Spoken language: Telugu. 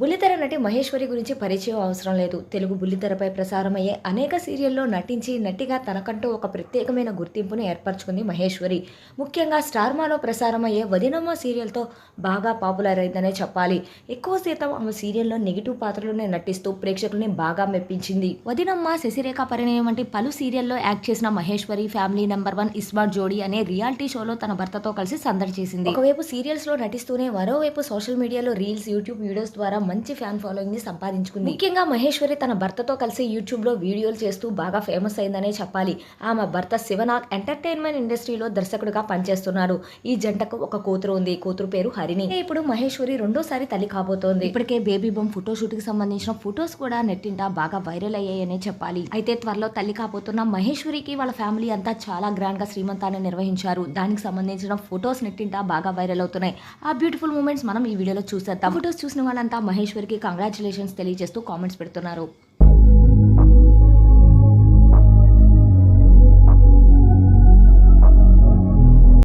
బుల్లితెర నటి మహేశ్వరి గురించి పరిచయం అవసరం లేదు. తెలుగు బుల్లితెరపై ప్రసారమయ్యే అనేక సీరియల్లో నటించి నటిగా తనకంటూ ఒక ప్రత్యేకమైన గుర్తింపును ఏర్పరచుకుంది మహేశ్వరి. ముఖ్యంగా స్టార్మాలో ప్రసారమయ్యే వదినమ్మ సీరియల్తో బాగా పాపులర్ అయిందనే చెప్పాలి. ఎక్కువ శాతం ఆమె సీరియల్లో నెగిటివ్ పాత్రలోనే నటిస్తూ ప్రేక్షకుల్ని బాగా మెప్పించింది. వదినమ్మ శశిరేఖ పరిణయం వంటి పలు సీరియల్లో యాక్ట్ చేసిన Maheshwari family number one smart Jodi అనే రియాలిటీ షోలో తన భర్తతో కలిసి సందడి చేసింది. ఒకవైపు సీరియల్స్లో నటిస్తూనే మరోవైపు సోషల్ మీడియాలో రీల్స్ యూట్యూబ్ వీడియోస్ ద్వారా మంచి ఫ్యాన్ ఫాలోయింగ్ని సంపాదించుకుంది. ముఖ్యంగా మహేశ్వరి తన భర్తతో కలిసి యూట్యూబ్లో వీడియోలు చేస్తూ బాగా ఫేమస్ అయిందనే చెప్పాలి. ఆమె భర్త శివనాగ్ ఎంటర్టైన్మెంట్ ఇండస్ట్రీలో దర్శకుడిగా పనిచేస్తున్నారు ఈ జంటకు ఒక కూతురు ఉంది. కూతురు పేరు హరిణి. ఇప్పుడు మహేశ్వరి రెండోసారి తల్లి కాబోతోంది. ఇప్పటికే బేబీ బొమ్ ఫోటో షూట్కి సంబంధించిన ఫొటోస్ కూడా నెట్టింట బాగా వైరల్ అయ్యాయనే చెప్పాలి. అయితే త్వరలో తల్లి కాబోతున్న మహేశ్వరికి వాళ్ళ ఫ్యామిలీ అంతా చాలా గ్రాండ్గా శ్రీమంతాన్ని నిర్వహించారు. దానికి సంబంధించిన ఫొటోస్ నెట్టింట బాగా వైరల్ అవుతున్నాయి. ఆ బ్యూటిఫుల్ మూమెంట్స్ మనం ఈ వీడియోలో చూసేద్దాం. ఫొటోస్ చూసిన వాళ్ళంతా మహేశ్వరికి కంగ్రాచులేషన్స్ తెలియజేస్తూ కామెంట్స్ పెడుతున్నారు.